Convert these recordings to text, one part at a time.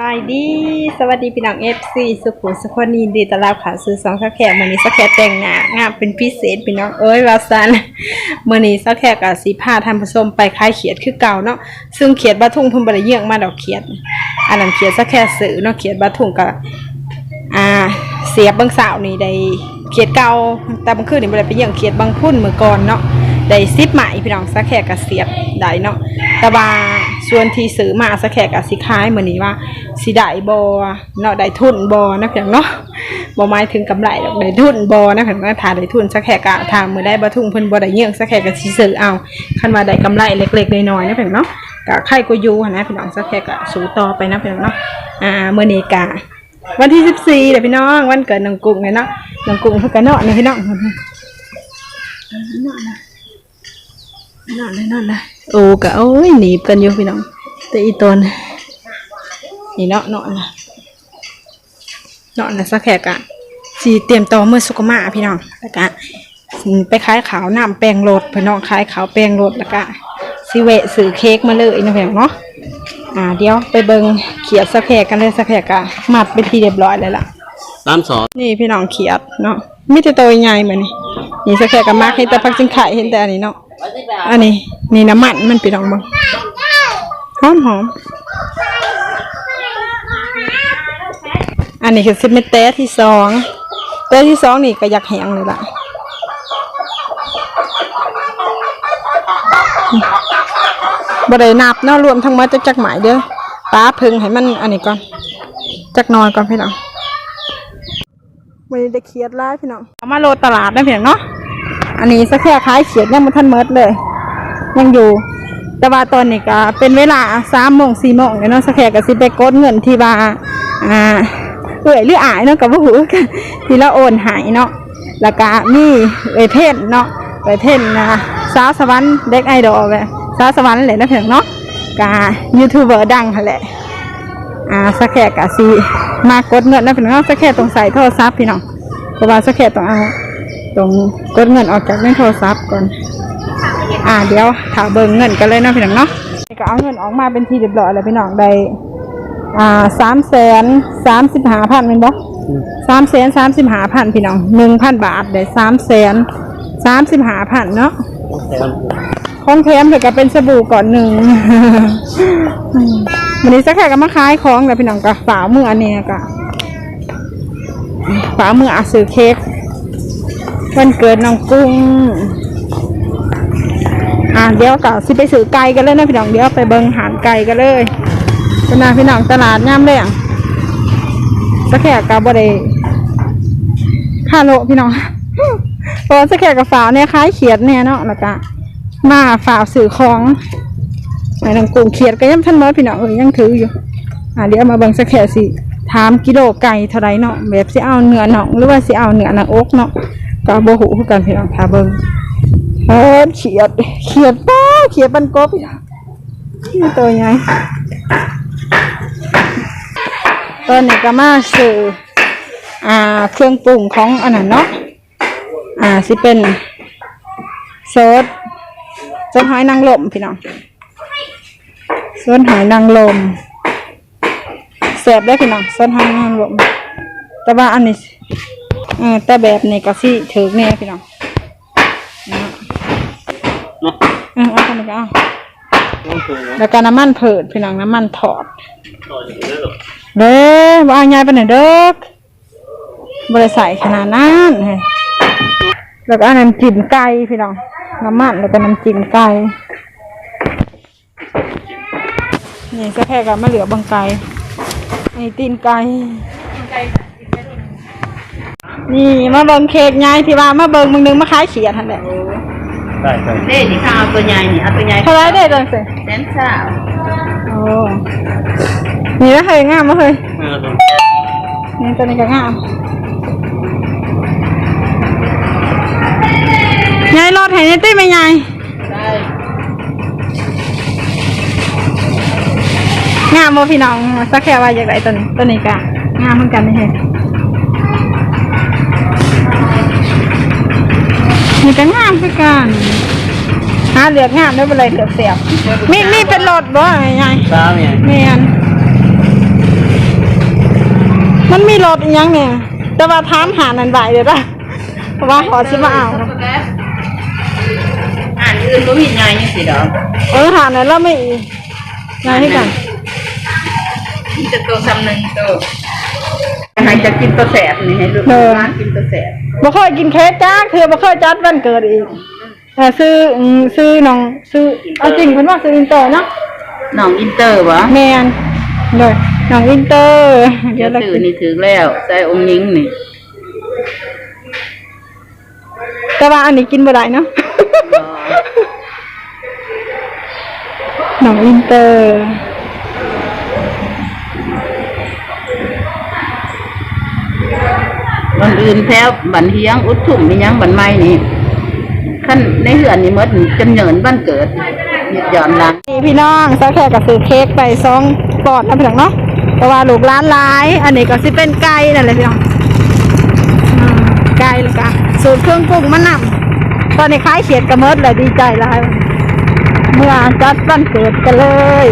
บายดี สวัสดีพี่น้องเอฟซีสุขุมสุขนีดีต้อนรับค่ะซื้อสองสักแขกมื่อนี้สักแขกแต่งหน้างามเป็นพิเศษพี่น้องเอ้ยวาซันมื่อนี้สักแขกกับสีผ้าทำผสมไปคล้ายเขียดคือเก่าเนาะซึ่งเขียดบะทุ่งพุ่นบริเยี่ยงมาดอกเขียด อันนั้นเขียดสักแขกสื่อเนาะเขียดบะทุ่งกับอ่าเสียบบางสาวนี่ได้เขียดเก่าแต่บางคืนนี่บ่ไปเยี่ยงเขียดบางพุ่นเมื่อก่อนเนาะได้ซิปใหม่พี่น้องสักแขกกับเสียบได้เนาะแต่ว่า ส่วนที่ซื้อมาสักแขกกับสิคล้ายเหมือนนี้ว่าสิได้บอเนาะได้ทุนบอนะเพียงเนาะบ่หมายถึงกำไรหรอกได้ทุนบอนะเพียงว่าถ้าได้ทุนสักแขกกะทางมือได้บ่ทุ่งเพิ่นบ่ได้เยี่ยงสักแขกกับสิซื้อเอาคันว่าได้กำไรเล็กๆน้อยๆนะเพียงเนาะกะใครก็อยู่นะพี่น้องสักแขกกะสู้ต่อไปนะเพียงเนาะอ่าเมื้อนี้กะวันที่สิบสี่เดี๋ยวพี่น้องวันเกิดน้องกุ้งเนี่ยเนาะน้องกุ้งเพิ่งกันเนาะเนี่ยพี่น้องเนาะนะเนาะเลยนาะเลย โอ้กะโอ้ยหนีบกันอยู่พี่น้องแต่อีตนนี่เนาะเนาะนะเนาะนะสักแขกอะสีเตรียมตัวมือสุกมาพี่น้องแล้วก็สิไปขายขาวน้ำแป้งโรดพี่น้องขายขาวแป้งโรดแล้วก็สิเวะซื้อเค้กมาเลยนะพี่น้องเนาะอ่าเดี๋ยวไปเบิงเขียดสะแขกกันเลยสะแขกอะมัดไปทีเรียบร้อยเลยล่ะสามสองนี่พี่น้องเขียดเนาะมีแต่ตัวใหญ่เหมือนนี่นี่สะแขกกับมากให้แต่พักจึงไข่เห็นแต่อันนี้เนาะ อันนี้นี่น้ำมันมันพี่น้องเบังหอมหอมอันนี้คือซิเมนเตสที่สองเตสที่สองนี่ก็อยากแห้งเลยล่ะบ่ได้นับเนาะรวมทั้งหมดจะจักหมายเด้อป้าเพึงให้มันอันนี้ก่อนจักหน้อยก่อนพี่น้องวันนี้ได้เขียดร้ายพี่น้องเอามาโลตลาดได้เพียงเนาะ อันนี้สักแค่คล้ายเขียดยังมันทันเมิดเลย ยังอยู่ แต่ว่าตอนนี้ก็เป็นเวลาสามโมงสี่โมงเนาะสักแค่ก็สิไปกดเงินที่ว่าอ่าเอื่อยหรืออายเนาะกับว่าหูกันที่เราโอนหายเนาะแล้วก็มีเอเพนเนาะเอเพนนะสาวสวรรค์เด็กไอดอลเลยสาวสวรรค์เลยนะเพียงเนาะกายูทูบเบอร์ดังหะแหละอ่าสักแค่กะซีมากดเงินนะพี่น้องสักแค่ตรงใส่โทรศัพท์พี่น้องเพราะว่าสักแค่ต้องเอา ตรงกดเงินออกจากในโทรศัพท์ก่อน อ่าเดี๋ยวถาเบิ่งเงินกันเลยเนาะพี่น้องเนาะก็เอาเงินออกมาเป็นทีเรียบร้อยแล้วพี่น้องได้อ่าสามแสนสามสิบห้าพันเป็นบ่สามแสนสามสิบห้าพันพี่น้องหนึ่งพันบาทได้สามแสนสามสิบห้าพันเนาะของแถมเถอะก็เป็นสบู่ก่อนหนึ่งวันนี้สักแค่ก็มาขายของแต่พี่น้องก็ฝามืออันนี้ก็ฝามืออาซื้อเค้ก วันเกิดน้องกุ้ง อ่าเดี๋ยวก็สิไปซื้อไก่กันเลยนะพี่น้องเดี๋ยวไปเบิงหารไก่กันเลยเป็นนาพี่น้องตลาดย่ำเลยอะสักแค่ก็บ่ได้ค่าโลพี่น้องเพราะว่าสักแค่กับฝาเนี่ยคล้ายเขียดเนี่ยเนาะแล้วก็มาฝากสื่อของไอ้นางกุ้งเขียดก็ยังท่านเมื่อพี่น้องเอ้ยยังถืออยู่ อ่าเดี๋ยวมาเบิ่งสักแค่สิถามกิโลไก่เท่าไรเนาะแบบสิเอาเนื้อหนองหรือว่าสิเอาเนื้อหนังอกเนาะ ก็บ่หูคือกันพี่น้องถ้าเบิ่งเออเขียดเขียดป้าเขียดปันกบพี่น้องนี่ตัวใหญ่ตอนนี้ก็มาสื่ออ่าเครื่องปรุงของอันนั้นเนาะอ่าสิเป็นซอสส้นหอยนางรมพี่น้องส้นหอยนางรมแสบได้พี่น้องส้นหอยนางรมแต่ว่าอันนี้ เออแต่แบบนี้ก็สิถือเนี่ยพี่น้องเนาะเออเอาคนนี้ก็เอาต้องคือแล้วก็น้ำมันเผิดพี่น้องน้ำมันถอดต่อจากนี้หรอเด้อว่าง่ายไปไหนอยเด้อบริใส่ขนาดนั้นเฮ้ยแล้วก็เอาน้ำจิ้มไก่พี่น้องน้ำมันแล้วก็น้ำจิ้มไก่นี่จะแค่กับมะเหลือบางไก่นี่ตีนไก่ นี่มาเบิ่งเค้กไงที่ว่ามาเบิ่งมึงนึงมาขายเขียดทันแหละได้ได้เด้ที่ข้าวเอาตัวใหญ่นี่เอาตัวใหญ่เท่าไรได้จังสิแสนสาวโอ้นี่แล้วเคยงามมาเคยเออตรงนี่ตัวนี้ก็งามยายรอดให้นี่ตี้ไหมยายได้งามบ่พี่น้องสักแค่ว่าอยากได้ตัวนี้ตัวนี้ก็งามเหมือนกันนี่เห็น นี่ก็งามคือกันหาเหลือกงามได้เป็นไรเหลือกเสียบมีมีเป็นรถบ่ยายสามเนี่ยแมนมันมีรถอีหยังเนี่ยแต่ว่าถามหานันไหวเดี๋ยวละเพราะว่าขอชิมาเอาอ่านอื่นก็มียายนี่สิดอกเออหานั้นแล้วไม่อีกนายให้กันมันจะตัวซ้ำหนึ่งตัว ใครจะกินตัวแสบนี่ให้ลูกร้านกินตัวแสบบ่เคยกินเค้กจ้าคือบ่เคยจัดวันเกิดอีกแต่ซื้ออืมซื้อน้องซื้อเอาจริงเพิ่นว่าซื้ออินเตอร์เนาะน้องอินเตอร์วะแมนเลยน้องอินเตอร์เดี๋เดี๋ยยววเราถือนี่ถือแล้วใส่องค์นิ้งนี่ แต่ว่าอันนี้กินบ่ได้เนาะน้องอินเตอร์ วันอื่นแพ้บันเฮียงอุดถุ่มมียังบันไม้นี่ขั้นในเหือนนี่หมดจำเนินบ้านเกิดหยุดหย่อนหลังมีพี่น้องสักแค่ก็ซื้อเค้กไปสองปอนด์นะพี่น้องเนาะแต่ว่าลูกร้านหลาย อันนี้ก็สิเป็นไก่นั่นแหละพี่น้องไก่แล้วก็สูตรเครื่องปรุงมันนำตอนนี้คล้ายเขียดกระเมิดเลยดีใจหลายเมื่อจัดวันเกิดกันเลย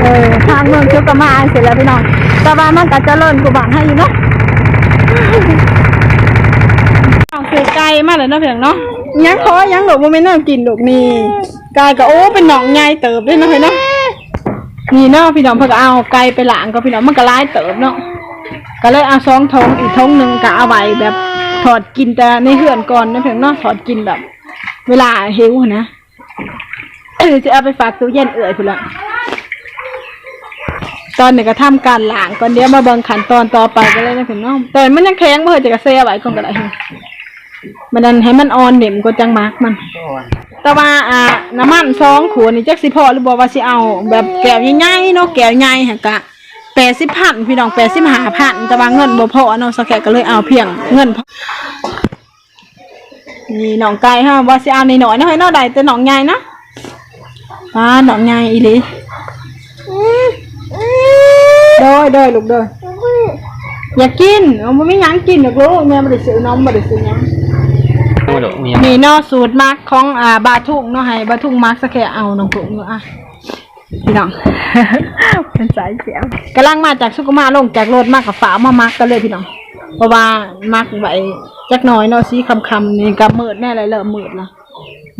เออทางเมืองเชียวกมาเสร็จแล้วพี่น้อง แต่ว่ามันก็เจะเลิ่นกูบานให้อยู่เนาะเอาซื้อไก่มากเลยเนาะเพียงเนาะยังขอยังหลบโมเมนต์น่ากินดอกนี่ไก่ก็โอ้เป็นหนองใหญ่เติบด้วยเนาะเพียงเนาะนี่เนาะพี่น้องเพิ่นก็เอาไก่ไปหลางก็พี่น้องมันก็ร้ายเติบเนาะก็เลยเอาซองทองอีกทงหนึ่งก็เอาไว้แบบถอดกินแต่ในเฮือนก่อนนะเพียงเนาะถอดกินแบบ เวลาหิวนะจะเอาไปฝากตู้เย็นเอื่อยพุ่นละ ตอนนี้ก็ทำการล้างก่อนเดี๋ยวมาเบิ่งขั้นตอนต่อไปก็เลยนะพี่น้องแต่มันยังแข็งเพื่อจะกระเซียไว้ก่อนก็ได้มันนั้นให้มันอ่อนเด่มก็จังมากมันแต่ว่าอ่าน้ำมันซองขวดนี่จักสิพอหรือบ่ว่าสิเอา แบบแก้วใหญ่ๆเนาะแก้วใหญ่หั่นกะแปดสิบพันพี่น้องแปดสิบห้าพันแต่ว่าเงินบ่พอเนาะสักก็เลยเอาเพียงเงินพอนี่น้องไก่ฮะว่าสิเอาใน้อยเนาะให้เนาะได้แต่น้องใหญ่นะป้าน้องใหญ่อีหลี โดยโดยลูกโดยอยากกินเอาไม่หยังกินหรอกลูกแม่ไม่ได้ซื้อนมไม่ได้ซื้อหยังดูดอกเมียนี่เนาะสูตรมักของอ่าบาทุ่งเนาะให้บาทุ่งมักสักแค่เอาน้องถุงเนาะอะพี่น้อง เป็นสายเสียงกำลังมาจากสุกุมาลงจากรถมากกับฝามามักกันเลยพี่น้องเพราะว่ามักไว้จักหน้อยเนาะสีคำคำๆนี่กับมืดแน่เลยเริ่มมืดละ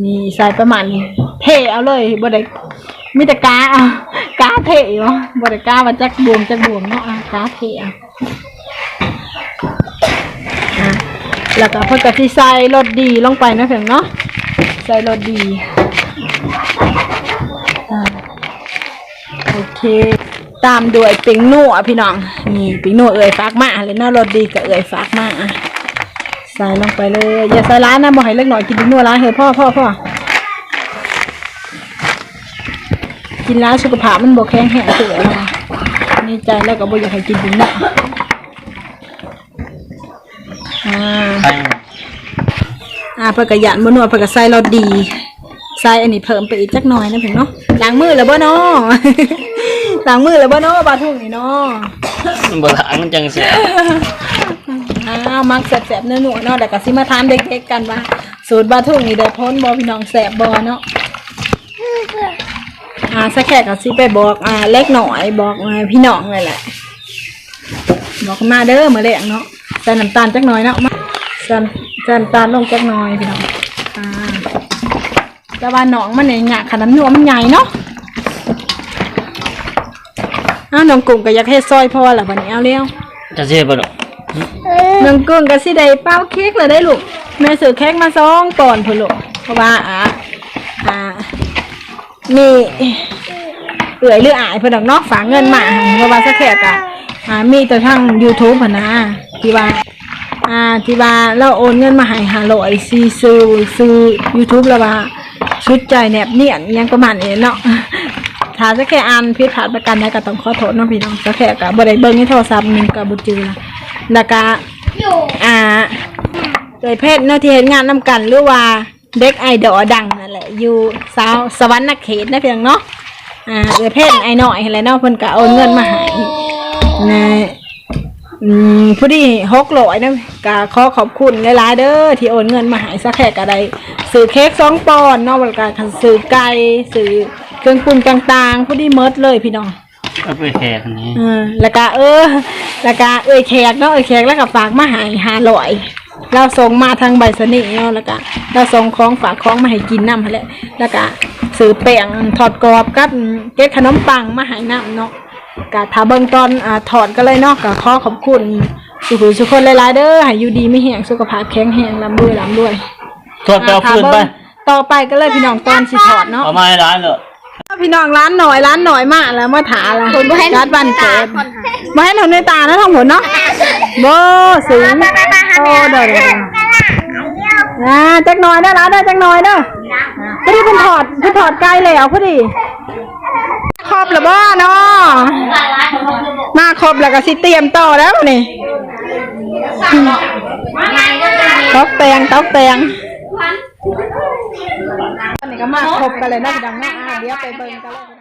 นี่ใส่ประมาณนี้เทเอาเลยบ่ได้ มีแต่กาเอากาเทเนาะบ่ได้กาว่าจักบวมจักบวมเนาะอะกาเทเอาอะแล้วก็พิ่นก็สิใส่รสดีลงไปนะเพียงเนาะใส่รสดีโอเค ตามด้วยปิงนัวพี่น้องนี่ปิงนัวเอ่ยฝากมาเลยเนาะรสดีกับเอ่ยฝากมาอะใส่ลงไปเลยอย่าใส่ร้ายนะบอกให้เล็กหน่อยกินปิงนัวร้ายเฮ้ยพ่อพ่อพ่อ กินร้ายสุขภาพมันบกแข็งแห้งเสือนะคะนี่ใจแล้วก็บ่อยากให้กินปิงนัวอ่าใช่อ่าเพื่อกระยันบนวดเพื่อกระใส่รสดีใส่อันนี้เพิ่มไปอีกจักหน่อยนะเพิ่นเนาะล้างมือแล้วบ่เนาะล้างมือแล้วบ่เนาะบาทุ่งนี่เนาะมันบ่ล้างมันจังเสียอ้าวมักแซ่บๆเนื้อหนูเนาะเดี๋ยวก็สิมาถามเด็กๆกันว่าสูตรบาทุ่งนี่ได้พ้นบ่พี่น้องแซ่บบ่เนาะ อ่าสักแค่ก็สิไปบอกอ่าเล็กหน่อยบอกอ่าพี่น้องเลยแหละบอกมาเด้อมื้อแรกเนาะใส่น้ำตาลจักหน่อยเนาะมาใส่ใส่น้ำตาลลงจักหน่อยพี่น้องอ่าแต่ว่าหนองมันเนี่ยหยาขนาดนัวมันใหญ่เนาะอ้าวน้องกุ้งก็อยากให้ซอยพอละวันนี้เอาเร็วจะเสียบ่ดอกน้องกุ้งก็สิได้เป้าเค้กเลยได้ลูกแม่ซื้อเค้กมาสองปอนด์พุ่นลูกเพราะว่าอ่าอ่า นี่เอื่อยหรืออายเพิ่นดอกเนาะฝากเงินมาเพราะว่าสักแขกอะอ่ามีแต่ทาง YouTube พุ่นนะที่ว่าอ่าที่ว่าเราโอนเงินมาให้หาร้อยซีซื้อซื้อ YouTube แล้วว่าชุดใจแนบเนียนอิหยังประมาณนี้เนาะถ้าจะแค่อ่านผิดพลาดประกันใดก็ต้องขอโทษเนาะพี่น้องจะแค่ก็บ่ได้เบิ่งในโทรศัพท์หนึงก็บ่จือละแล้วก็อ่าโดยเพศเนาะที่เฮ็ดงานนํกันหรือว่า เด็กไอดอลดังนั่นแหละ อยู่สาวสวรรค์เขตนะเพียงเนาะ อ่าโดยเพศไอ้น้อยอะไรเนาะเพิ่นก็โอนเงินมาให้นะอืมผู้ดีหกร้อยนะก็ขอขอบคุณหลายๆเด้อที่โอนเงินมาให้สักแขกอะไรซื้อเค้กสองปอนด์เนอกบริการคันซื้อไก่ซื้อเครื่องปรุงต่างๆ ผู้ดีเมิดเลยพี่น้อง เอาไปแขกอันนี้เออแล้วก็เออ แล้วก็เอ้ยแขกเนาะเอ้ยแขกแล้วก็ฝากมาใหายหาลอย เราส่งมาทางใบสนิทเนาะแล้วก็เราส่งของฝากของมาให้กินน้ำหั่นแหละแล้วก็ซื้อแป้งทอดกรอบกับเก็ดขนมปังมาให้น้ำเนาะก็ถ้าเบิ่งตอนอ่าถอดก็เลยเนาะก็ขอขอบคุณสุขุทุกคนหลายๆเด้อให้อยู่ดีไม่แห้งสุขภาพแข็งแรงร่ำรวยร่ำรวยทอดไปเอาคืนไปอ่าถ้าเบิ่งต่อไปก็เลยพี่น้องตอนสิถอดเนาะ เอามาให้ร้านเลย พี่น้องร้านหน่อยร้านหน่อยมากแล้วมาถาละร้านบันเกิดมาให้หนูในตานะทั้งหมดเนาะโบสูงโอ้เด้อเด้ออ่าจักหน่อยเด้อร้านเด้อจักหน่อยเด้อพอดีเพิ่นถอดเพิ่นถอดไกลแล้วพอดีครบแล้วบ่เนาะมาครบแล้วก็สิเตรียมต่อแล้วนี่ตอกแตงตอกแตงอันนี้ ก็มาครบกันเลยนะพี่น้องเนาะอ่าเดี๋ยวไปเบิ่งกันเลย